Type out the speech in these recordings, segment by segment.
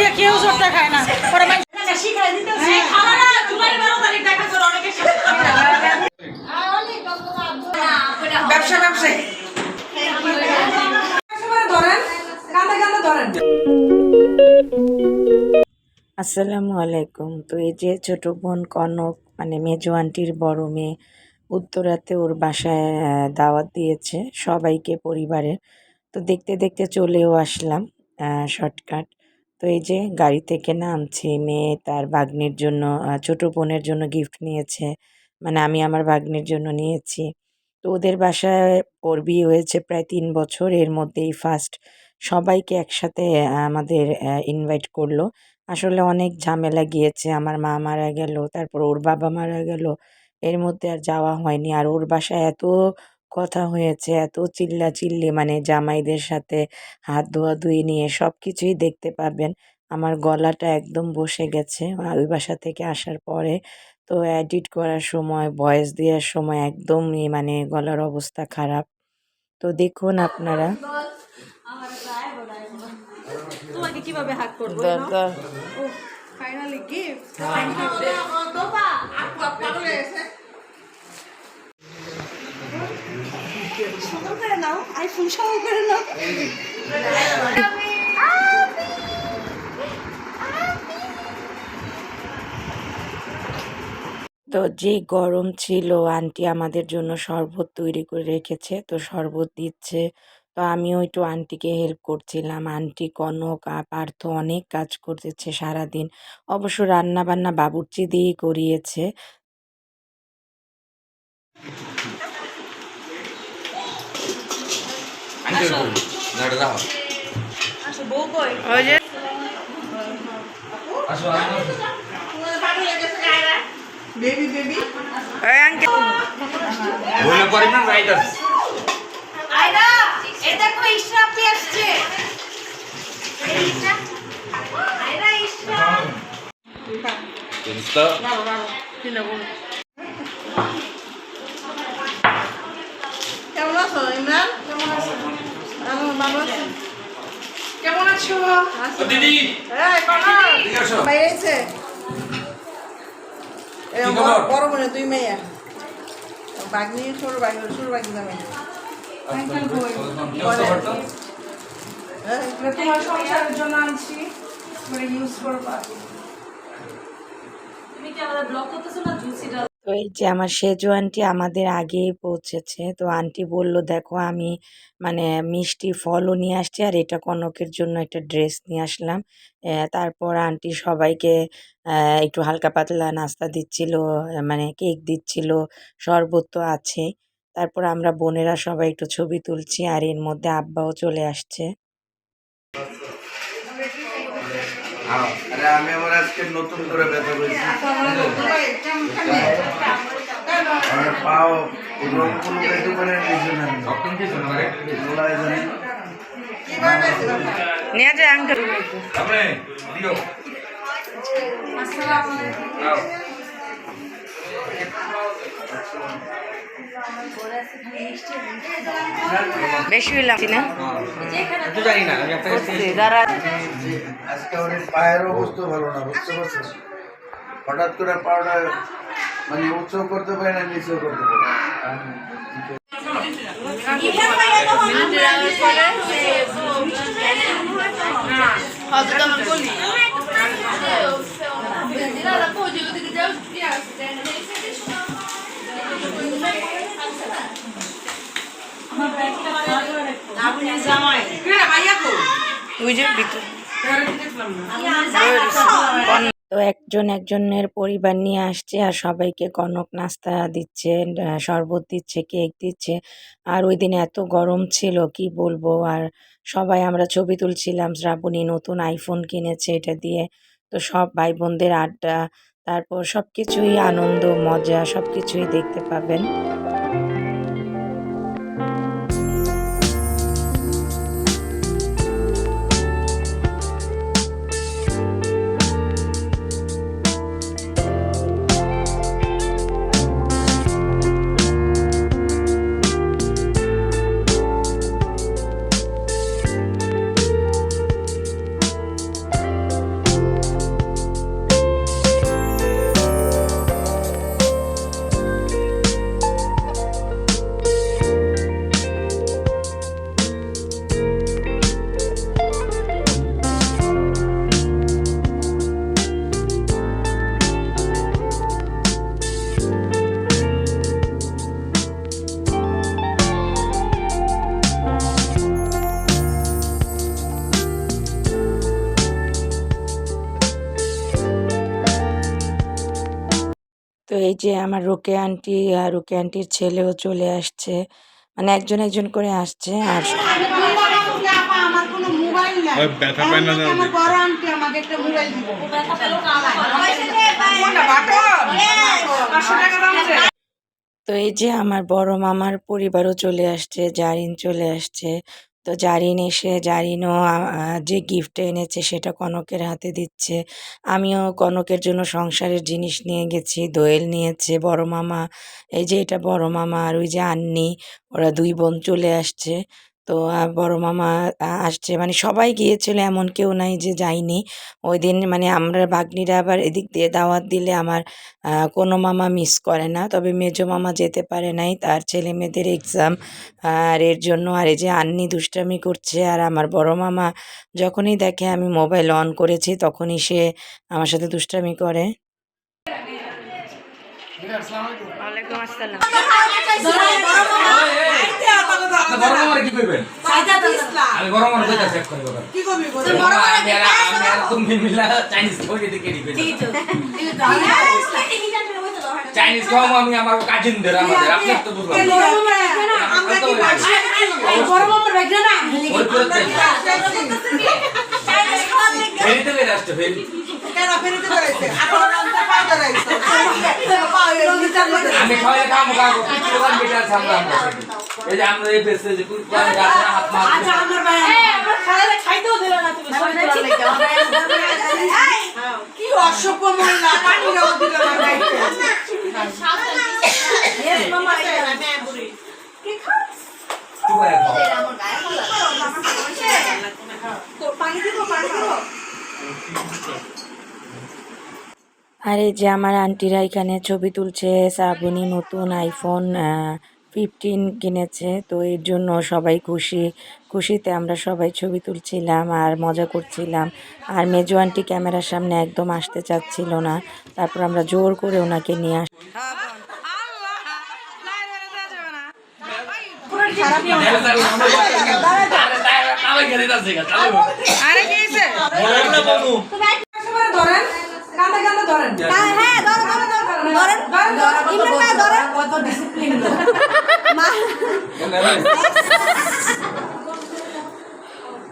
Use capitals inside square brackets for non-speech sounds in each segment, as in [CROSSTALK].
দিয়ে কেউ জোরটা খায় না। ওরা ব্যবসা ব্যবসায়ী ধরেন কাঁদে কাঁদে ধরেন আসসালামু আলাইকুম। তো এই যে ছোট বোন কনক মানে মেজো আন্টির বড় মেয়ে উত্তরাতে ওর বাসায় দাওয়াত দিয়েছে সবাইকে পরিবারের। তো দেখতে দেখতে চলেও আসলাম শর্টকাট। তো এই যে গাড়ি থেকে নামছি মেয়ে তার ভাগ্নির জন্য ছোট বোনের জন্য গিফট নিয়েছে। মানে আমি আমার ভাগ্নির জন্য নিয়েছি। তো ওদের বাসায় ওর বিয়ে হয়েছে প্রায় তিন বছর। এর মধ্যেই ফার্স্ট সবাইকে একসাথে আমাদের ইনভাইট করল। আসলে অনেক ঝামেলা গিয়েছে। আমার মা মারা গেল, তারপর ওর বাবা মারা গেল। এর মধ্যে আর যাওয়া হয়নি। আর ওর বাসায় এত কথা হয়েছে এত চিল্লা চিল্লি মানে জামাইদের সাথে হাত ধোয়াধুয়ি নিয়ে সব কিছুই দেখতে পাবেন আমার গলাটা একদম বসে গেছে ওই বাসা থেকে আসার পরে তো এডিট করার সময় ভয়েস দেওয়ার সময় একদমই মানে গলার অবস্থা খারাপ তো দেখুন আপনারা তোমাকে কীভাবে হাত করব দাদা ফাইনালি গিফট করে নাও করে নাও। তো যে গরম ছিল, আন্টি আমাদের জন্য শরবত তৈরি করে রেখেছে, তো শরবত দিচ্ছে। তো আমিও একটু আন্টিকে হেল্প করছিলাম। আন্টি, কনক পার্থ অনেক কাজ করতেছে সারাদিন। অবশ্য রান্না বান্না বাবুর্চি দিয়েই করিয়েছে। আসো। বউ কই? ওই যে বেবি বেবি বলে পারি না আসছে। আয়রা ইশরাফ ইনস্টা কেমন আছো ইমরান কেমন আছো আমি ভালো আছি কেমন আছো? দিদি। এই কনক এদিকে আসো। বাইরে আইছে এই কি খবর? বড় বোনে তুই মেয়া। বাগনি ছোট বাগনি ছোট বাগনি দামে তোমার সংসারের জন্য আনছি। মানে ইউজ করবা। তুমি কি আমাদের ব্লক করতেছো না জুসিটা তো এই যে আমার সেজো আন্টি আমাদের আগেই পৌঁছেছে তো আন্টি বলল দেখো আমি মানে মিষ্টি ফলও নিয়ে আসছি আর এটা কনকের জন্য একটা ড্রেস নিয়ে আসলাম। তারপর আন্টি সবাইকে একটু হালকা পাতলা নাস্তা দিচ্ছিল মানে কেক দিচ্ছিল শরবত তো আছে তারপর আমরা বোনেরা সবাই একটু ছবি তুলছি আর এর মধ্যে আব্বাও চলে আসছে। আরে আমি আমার আজকে নতুন করে ব্যথা পেয়েছি আমার পাও রং কোনো পেটে করে নিয়েছে না অপশন কি শোনো রে গোলায় জানি নিয়ে যায় আঙ্কেল তারপরে দিও নাও। বেশি লাগছি না? তো জানি না আমি একটা যারা যে আজকে আমার এই পায়ের অবস্থা ভালো না বুঝতে পারছেন? হঠাৎ করে পাওয়াটা মানে উঁচু করতে পারে না নিচেও করতে পারে ওই যে না তো একজন একজনের পরিবার নিয়ে আসছে আর সবাইকে কনক নাস্তা দিচ্ছে শরবত দিচ্ছে, কেক দিচ্ছে। আর ওই দিন এত গরম ছিল, কি বলব? আর সবাই আমরা ছবি তুলছিলাম, শ্রাবণী নতুন আইফোন কিনেছে এটা দিয়ে। তো সব ভাই বোনদের আড্ডা, তারপর সব কিছুই আনন্দ, মজা সব কিছুই দেখতে পাবেন। যে আমার রোকে আন্টি আর রোকে আন্টির ছেলেও চলে আসছে। মানে একজন একজন করে আসছে আর তো এই যে আমার বড় মামার পরিবারও চলে আসছে জারিন চলে আসছে। তো জারিন এসে, জারিনও যে গিফট এনেছে সেটা কনকের হাতে দিচ্ছে। আমিও কনকের জন্য সংসারের জিনিস নিয়ে গেছি, দোয়েল নিয়েছে, বড় মামা, এই যে এটা বড় মামা আর ওই যে আন্নি, ওরা দুই বোন চলে আসছে। তো বড় মামা আসছে। মানে সবাই গিয়েছিল এমন কেউ নাই যে যায়নি। ওই দিন মানে আমরা ভাগ্নিরা আবার এদিক দিয়ে দাওয়াত দিলে আমার কোনো মামা মিস করে না। তবে মেজো মামা যেতে পারে নাই তার ছেলে মেয়েদের এক্সাম আর এর জন্য আর এই যে আন্নি দুষ্টামি করছে আর আমার বড় মামা যখনই দেখে আমি মোবাইল অন করেছি তখনই সে আমার সাথে দুষ্টামি করে। ওয়ালাইকুম আসসালাম বড় মামারে কি করবেন আমি বড় মামারে কইতা চেক করব কি আর আমি আর তুমি মিলা চাইনিজ কই চাইনিজ খাওয়া আমি আমার কাজিনদের আমাদের আপনি তো বুঝলাম আমরা কি? বড় মামার না ফেরিতে ফেরি কেন ফেরিতে বেড়াইছে? এখন রান্না পাও বেড়াইছে। আমি খাওয়াই খাম খাব কিছু দোকান বেটে আছে আমরা আমরা এই যে আমরা এই পেছে যে কোন কোন গাছ হাত মার আচ্ছা আমার ভাই আমার খালারে খাইতেও দিল না তুমি সই কি অসভ্য মহিলা, পানি দিল না খাও আর এই যে আমার আন্টিরা এখানে ছবি তুলছে শ্রাবণী নতুন আইফোন ফিফটিন কিনেছে তো এর জন্য সবাই খুশি। খুশিতে আমরা সবাই ছবি তুলছিলাম আর মজা করছিলাম। আর মেজো আন্টি ক্যামেরার সামনে একদম আসতে চাচ্ছিল না। তারপর আমরা জোর করে ওনাকে নিয়ে আস আরে কি ধরেন। হ্যাঁ, ধরো, ধরো, ধরো। ধরেন, ধরেন, ইমরান ভাই, ধরেন। কত [LAUGHS] লোক।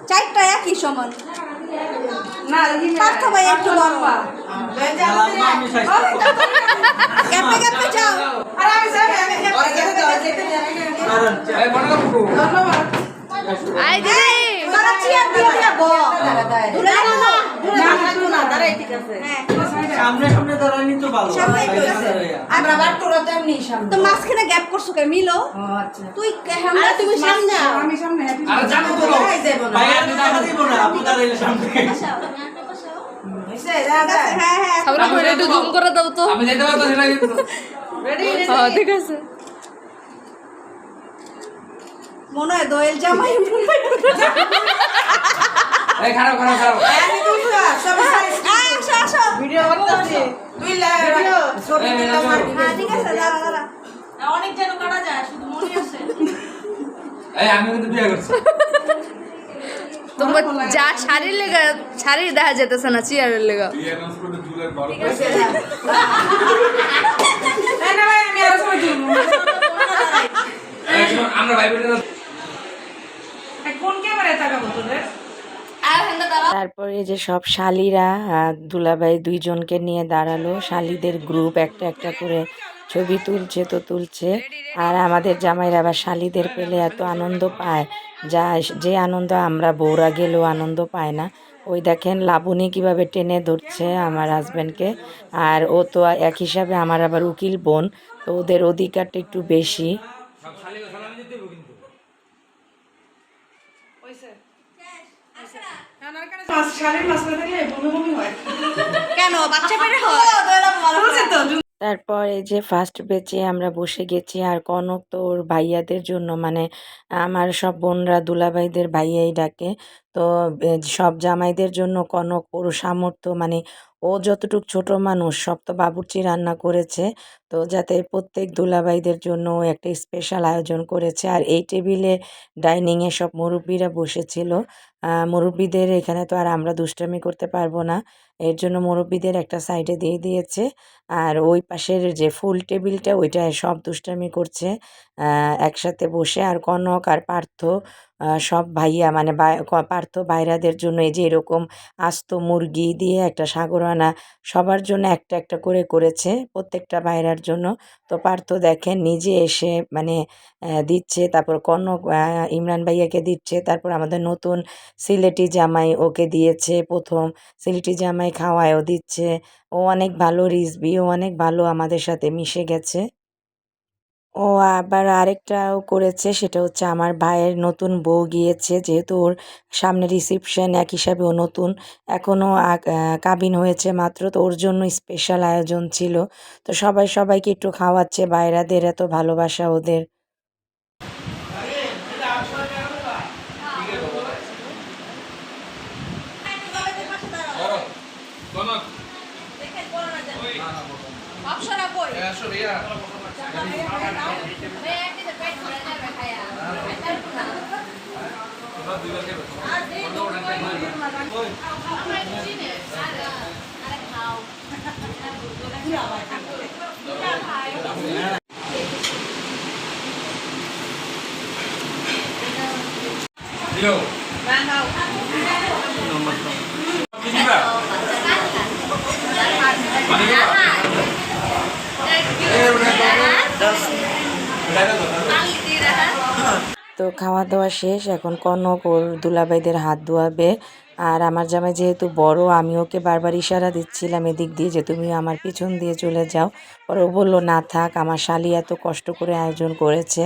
চারটা একই সমান। না পার্থ ভাই একটু লম্বা। গ্যাপে গ্যাপে যাও। আরে আমি যাই আমি ওরা গেছে তো, যেতে আই দিদি ঠিক আছে। আছে। মাঝখানে গ্যাপ করছ কে মিলো। তুই তুমি সামনে আমি সামনে। হ্যাঁ একটু জুম করে দাও তো আমি যেতে পারতাম না কিন্তু মনে হয় দোয়েল জামাই এই খারাপ খারাপ খারাপ। আমি তুলছি না, সবাই সারি- আসো আসো। ভিডিও করতেছি। তুই ভিডিও, ছবি এই, তুললাম এই, আর ঠিক আছে দাঁড়া দাঁড়া। অনেক যেন কাটা যায় শুধু মনে আছে। এই আমি কিন্তু বিয়ে করছি। তোমার যা শাড়ির লেগা শাড়ি দেখা যেতেছে না চেয়ারের লেগা। আমরা ভাই বোনেরা এই কোন ক্যামেরায় তাকাবো তোদের তারপর এই যে সব শালিরা দুলাভাই দুইজনকে নিয়ে দাঁড়াল। শালিদের গ্রুপ একটা একটা করে ছবি তুলছে তো তুলছে। আর আমাদের জামাইরা আবার শালিদের পেলে এত আনন্দ পায়। যা যে আনন্দ আমরা বউরা গেলেও আনন্দ পায় না। ওই দেখেন লাবণী কীভাবে টেনে ধরছে আমার হাজব্যান্ডকে আর ও তো এক হিসাবে আমার আবার উকিল বোন তো ওদের অধিকারটা একটু বেশি। মাছ শাড়ির থাকলে বমি বমি হয়। কেন? বাচ্চা পেটে হয়? বলছি তো তারপর এই যে ফার্স্ট বেচে আমরা বসে গেছি আর কনক তো ওর ভাইয়াদের জন্য মানে আমার সব বোনরা দুলাভাইদের ভাইয়াই ডাকে। তো সব জামাইদের জন্য কনক ওর সামর্থ্য মানে ও যতটুক ছোট মানুষ, সব তো বাবুর্চি রান্না করেছে। তো যাতে প্রত্যেক দুলাভাইদের জন্য একটা স্পেশাল আয়োজন করেছে। আর এই টেবিলে ডাইনিংয়ে সব মুরব্বীরা বসেছিল। মুরব্বীদের এখানে তো আর আমরা দুষ্টামি করতে পারব না। এর জন্য মুরব্বীদের একটা সাইডে দিয়ে দিয়েছে। আর ওই পাশের যে ফুল টেবিলটা ওইটায় সব দুষ্টামি করছে। একসাথে বসে আর কনক আর পার্থ সব ভাইয়া মানে পার্থ ভাইরাদের জন্য এই যে এরকম আস্ত মুরগি দিয়ে একটা সাগরানা সবার জন্য একটা একটা করে করেছে প্রত্যেকটা ভাইরার জন্য। তো পার্থ দেখেন নিজে এসে মানে দিচ্ছে, তারপর কনক ইমরান ভাইয়াকে দিচ্ছে, তারপর আমাদের নতুন সিলেটি জামাই ওকে দিয়েছে প্রথম। সিলেটি জামাই খাওয়ায়ও দিচ্ছে। ও অনেক ভালো রিসবি ও অনেক ভালো আমাদের সাথে মিশে গেছে। ও আবার আরেকটাও করেছে, সেটা হচ্ছে আমার ভাইয়ের নতুন বউ গিয়েছে, যেহেতু ওর সামনে রিসিপশন এক হিসাবে ও নতুন এখনও কাবিন হয়েছে মাত্র, তো ওর জন্য স্পেশাল আয়োজন ছিল। তো সবাই সবাইকে একটু খাওয়াচ্ছে, বাইরাদের এত ভালোবাসা ওদের। তো খাওয়া দাওয়া শেষ, এখন কনক ওর দুলাভাইদের হাত ধোয়াবে। আর আমার জামাই যেহেতু বড়, আমি ওকে বারবার ইশারা দিচ্ছিলাম এদিক দিয়ে যে তুমি আমার পিছন দিয়ে চলে যাও। পরে ও বলল, না থাক, আমার শালি এত কষ্ট করে আয়োজন করেছে।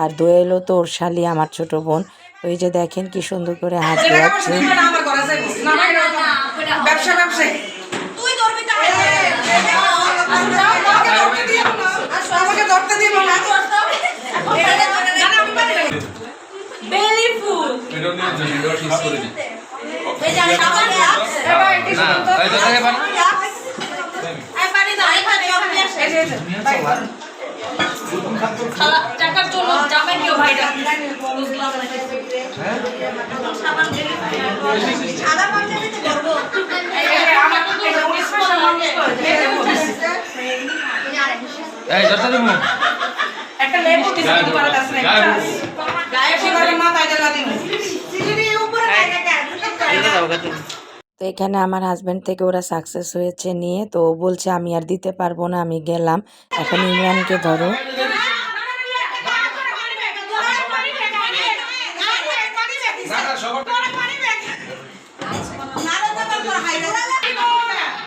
আর দোয়েলও তো ওর শালি, আমার ছোট বোন। ওই যে দেখেন কি সুন্দর করে হাত ধোয়াচ্ছে ধরতে দিব এই না একটা লেবু কিন্তু পারা না গায়ে মাথায় জ্বালা দিব তো এখানে আমার হাজব্যান্ড থেকে ওরা সাকসেস হয়েছে নিয়ে তো বলছে আমি আর দিতে পারব না আমি গেলাম। এখন ইমরানকে ধরো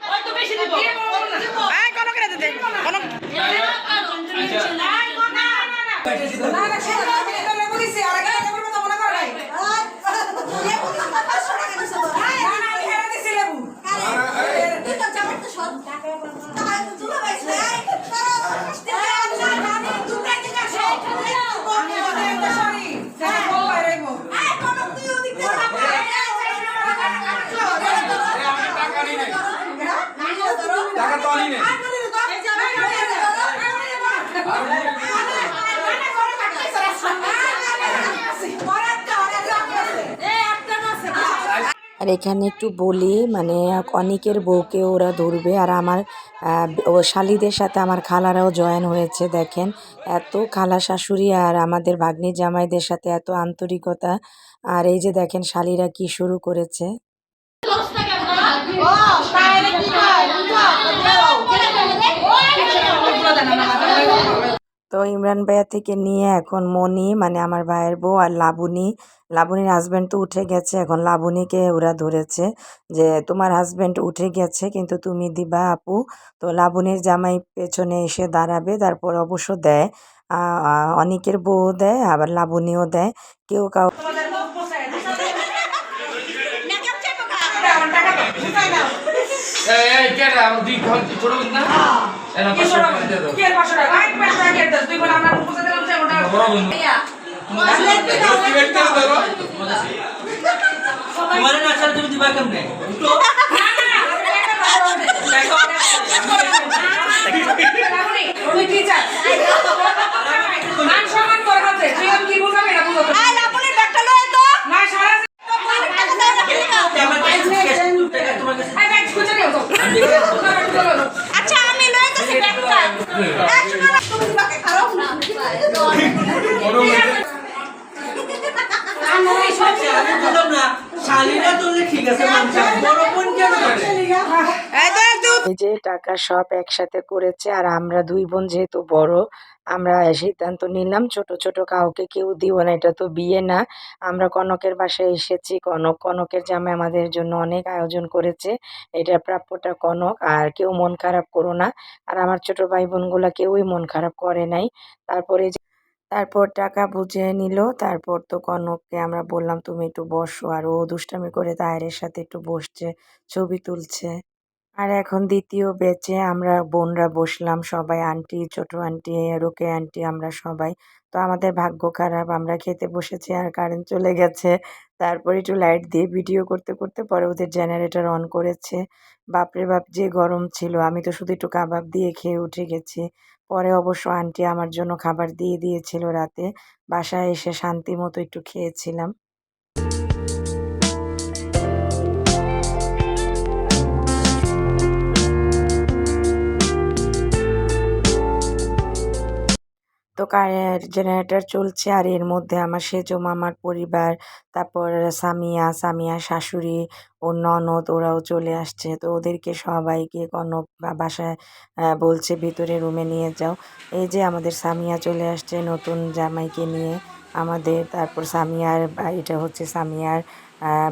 ওই তো বেশি দিব এই কোন করে দে কোন না না সে লেবু দিছি আর একটা লেবুর কথা মনে করে নাই না না আমি হেরা দিছি লেবু আমি ওদের একটা সরি যারা বল বাইরাইবো টাকা তো আনি নাই আর এখানে একটু বলি মানে অনেকের বউকে ওরা ধরবে। আর আমার শালিদের সাথে আমার খালারাও জয়েন হয়েছে, দেখেন। এত খালা শাশুড়ি আর আমাদের ভাগ্নি জামাইদের সাথে এত আন্তরিকতা। আর এই যে দেখেন শালিরা কি শুরু করেছে। তো ইমরান ভাইয়া থেকে নিয়ে এখন মনি মানে আমার ভাইয়ের বউ আর লাবণী। লাবণীর হাজব্যান্ড তো উঠে গেছে, এখন লাবণীকে ওরা ধরেছে যে, তোমার হাজব্যান্ড উঠে গেছে, কিন্তু তুমি দিবা আপু। তো লাবণীর জামাই পেছনে এসে দাঁড়াবে, তারপর অবশ্য দেয়। অনেকের বউ দেয়, আবার লাবণীও দেয়। কেউ কাউ এই এই কে রে আমার দুই ঘর ছোট না? তোমার না ছাড়া তুমি দিবা কেমনে? উঠো তুমি টিচার মান সম্মান করে হাতে তুই আমি কি বুঝাবি না বুঝাতে আই লাবণীর ব্যাগটা লয়ে তো না সারা টাকা দাও না কি না? আমার কাছে cash two টাকা তোমার কাছে আই ব্যাগ খুঁজে নিও তো আচ্ছা আমি লয়ে যাচ্ছি ব্যাগটা একশো টাকা তুমি দিবাকে খারাপ না আমি বুঝলাম না শালিরা তুললে ঠিক আছে মানছি বড় বোন কেন করে এই যে টাকা সব একসাথে করেছে আর আমরা দুই বোন যেহেতু বড়, আমরা সিদ্ধান্ত নিলাম ছোট ছোট কাউকে কেউ দিব না, এটা তো বিয়ে না। আমরা কনকের বাসায় এসেছি, কনক, কনকের জামাই আমাদের জন্য অনেক আয়োজন করেছে, এটা প্রাপ্যটা কনক, আর কেউ মন খারাপ করো না। আর আমার ছোট ভাই বোনগুলা কেউই মন খারাপ করে নাই। তারপরে তারপর টাকা বুঝে নিল, তারপর তো কনককে আমরা বললাম, তুমি একটু বসো। আর ও দুষ্টামি করে তায়ের সাথে একটু বসছে, ছবি তুলছে। আর এখন দ্বিতীয় বেচে আমরা বোনরা বসলাম, সবাই আন্টি ছোট আন্টি রোকে আন্টি আমরা সবাই। তো আমাদের ভাগ্য খারাপ, আমরা খেতে বসেছি আর কারেন্ট চলে গেছে। তারপরে একটু লাইট দিয়ে ভিডিও করতে করতে পরে ওদের জেনারেটর অন করেছে। বাপরে বাপ, যে গরম ছিল, আমি তো শুধু একটু কাবাব দিয়ে খেয়ে উঠে গেছি। পরে অবশ্য আন্টি আমার জন্য খাবার দিয়ে দিয়েছিল রাতে। বাসায় এসে শান্তি মতো একটু খেয়েছিলাম। তো কারেন্ট জেনারেটর চলছে আর এর মধ্যে আমার সেজো মামার পরিবার, তারপর সামিয়া সামিয়া শাশুড়ি ও ননদ ওরাও চলে আসছে। তো ওদেরকে সবাইকে কনক বা- বাসায় বলছে ভিতরে রুমে নিয়ে যাও। এই যে আমাদের সামিয়া চলে আসছে নতুন জামাইকে নিয়ে আমাদের, তারপর সামিয়ার এটা হচ্ছে সামিয়ার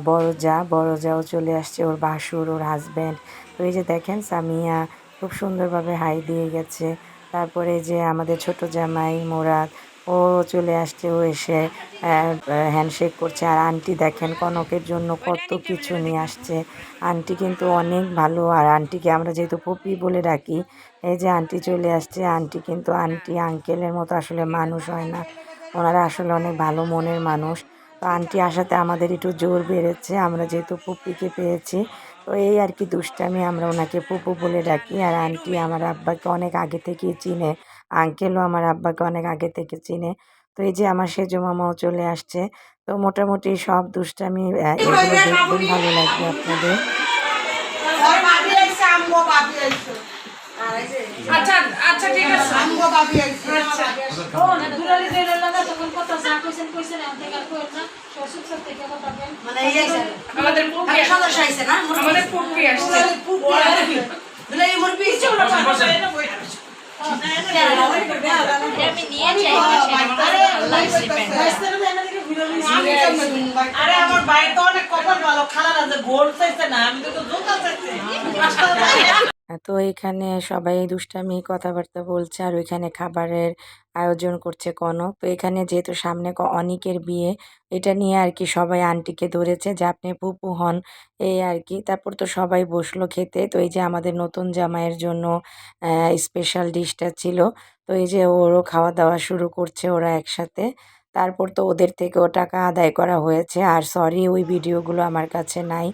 বড় যা বড় যাও চলে আসছে, ওর বাসুর ওর হাজব্যান্ড তো এই যে দেখেন সামিয়া খুব সুন্দরভাবে হাই দিয়ে গেছে। তারপরে যে আমাদের ছোট জামাই মোরাদ, ও চলে আসছে, ও এসে হ্যান্ডশেক করছে। আর আন্টি দেখেন কনকের জন্য কত কিছু নিয়ে আসছে। আন্টি কিন্তু অনেক ভালো। আর আন্টিকে আমরা যেহেতু পপি বলে ডাকি, এই যে আন্টি চলে আসছে। আন্টি কিন্তু আন্টি, আঙ্কেলের মতো আসলে মানুষ হয় না। ওনারা আসলে অনেক ভালো মনের মানুষ। তো আন্টি আসাতে আমাদের একটু জোর বেড়েছে। আমরা যেহেতু পুপিকে পেয়েছি তো এই আর কি দুষ্টামি আমরা ওনাকে পুপু বলে ডাকি আর আন্টি আমার আব্বাকে অনেক আগে থেকে চিনে। আঙ্কেলও আমার আব্বাকে অনেক আগে থেকে চিনে। তো এই যে আমার সেজো মামাও চলে আসছে। তো মোটামুটি সব দুষ্টামি এগুলো দেখবেন ভালো লাগবে আপনাদের। আচ্ছা আচ্ছা ঠিক আছে আমগো ভাবি আইছে। ও না দুলালি যে ললা না তখন কত যা কইছেন কইছেন এখন থেকে আর না শ্বশুর সব থেকে কথা বলেন মানে এই যে আমাদের পুপি সদস্য আইছে না আমাদের পুপি আসছে দুলাই মুরবি আমি নিয়ে যাই আরে আমার বাইরে তো অনেক কপাল ভালো খালার আছে গোল চাইছে না আমি তো তো চাইছি তো এখানে সবাই দুষ্টামি কথাবার্তা বলছে আর ওইখানে খাবারের আয়োজন করছে কনক। তো এখানে যেহেতু সামনে অনিকের বিয়ে, এটা নিয়ে আর কি সবাই আন্টিকে ধরেছে যে আপনি পুপু হন। এই আর কি। তারপর তো সবাই বসল খেতে। তো এই যে আমাদের নতুন জামাইয়ের জন্য স্পেশাল ডিশটা ছিল। তো এই যে ওরও খাওয়া দাওয়া শুরু করছে ওরা একসাথে। তারপর তো ওদের থেকেও টাকা আদায় করা হয়েছে। আর সরি ওই ভিডিওগুলো আমার কাছে নাই।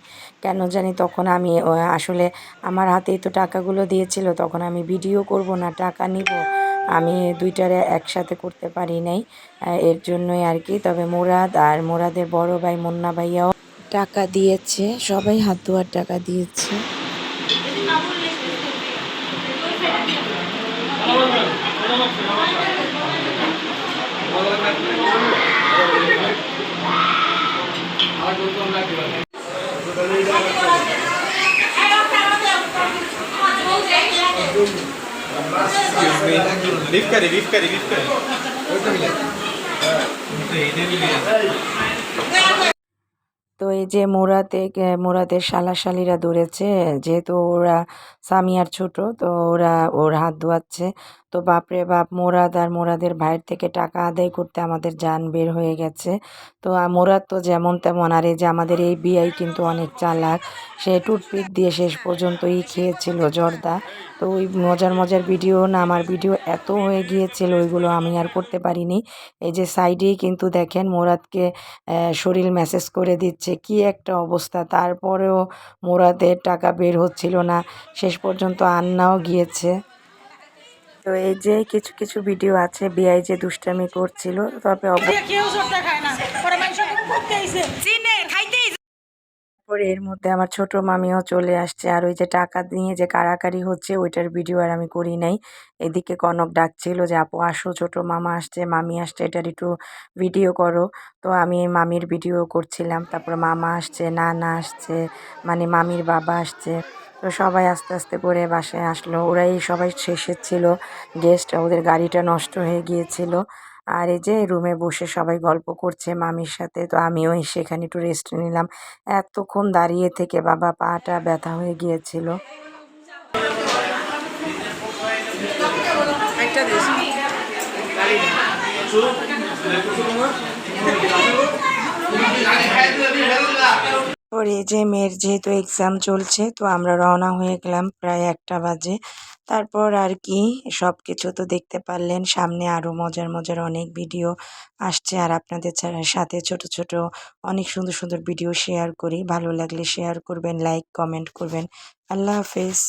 কেন জানি তখন আমি আসলে আমার হাতেই তো টাকাগুলো দিয়েছিল, তখন আমি ভিডিও করব না, টাকা নিব। আমি দুইটারে একসাথে করতে পারি নাই এর জন্যই আর কি। তবে মোরাদ আর মোরাদের বড় ভাই মুন্না ভাইয়াও টাকা দিয়েছে, সবাই হাত ধোয়ার টাকা দিয়েছে। তো এই যে মোরাতে মোরাদের শালাশালিরা ধরেছে, যেহেতু ওরা সামিয়ার ছোট, তো ওরা ওর হাত ধোয়াচ্ছে। তো বাপরে বাপ, মোরাদ আর মোরাদের ভাইয়ের থেকে টাকা আদায় করতে আমাদের যান বের হয়ে গেছে। তো মোরাদ তো যেমন তেমন, আর এই যে আমাদের এই বিয়াই কিন্তু অনেক চালাক, সে টুথপিক দিয়ে শেষ পর্যন্তই খেয়েছিল জর্দা। তো ওই মজার মজার ভিডিও না, আমার ভিডিও এত হয়ে গিয়েছিল, ওইগুলো আমি আর করতে পারিনি। এই যে সাইডেই কিন্তু দেখেন মোরাদকে শরীর মেসেজ করে দিচ্ছে, কি একটা অবস্থা, তারপরেও মোরাদের টাকা বের হচ্ছিল না, শেষ পর্যন্ত আন্নাও গিয়েছে। তো এই যে কিছু কিছু ভিডিও আছে বিআই যে দুষ্টামি করছিল তবে তারপরে এর মধ্যে আমার ছোট মামিও চলে আসছে আর ওই যে টাকা নিয়ে যে কাড়াকাড়ি হচ্ছে ওইটার ভিডিও আর আমি করি নাই। এদিকে কনক ডাকছিল যে আপু আসো ছোট মামা আসছে মামি আসছে এটার একটু ভিডিও করো। তো আমি মামির ভিডিও করছিলাম তারপর মামা আসছে নানা আসছে মানে মামির বাবা আসছে। তো সবাই আস্তে আস্তে করে বাসায় আসলো। ওরাই সবাই শেষের ছিল। গেস্ট ওদের গাড়িটা নষ্ট হয়ে গিয়েছিল। আর এই যে রুমে বসে সবাই গল্প করছে মামির সাথে তো আমিও এসে এখানে একটু রেস্ট নিলাম। এতক্ষণ দাঁড়িয়ে থেকে বাবা পাটা ব্যথা হয়ে গিয়েছিল। একটা দিস এই যে মেয়ের যেহেতু এক্সাম চলছে, তো আমরা রওনা হয়ে গেলাম প্রায় একটা বাজে। তারপর আর কি সব কিছু তো দেখতে পারলেন, সামনে আরও মজার মজার অনেক ভিডিও আসছে। আর আপনাদের ছাড়া সাথে ছোট ছোট অনেক সুন্দর সুন্দর ভিডিও শেয়ার করি। ভালো লাগলে শেয়ার করবেন লাইক কমেন্ট করবেন। আল্লাহ হাফেজ।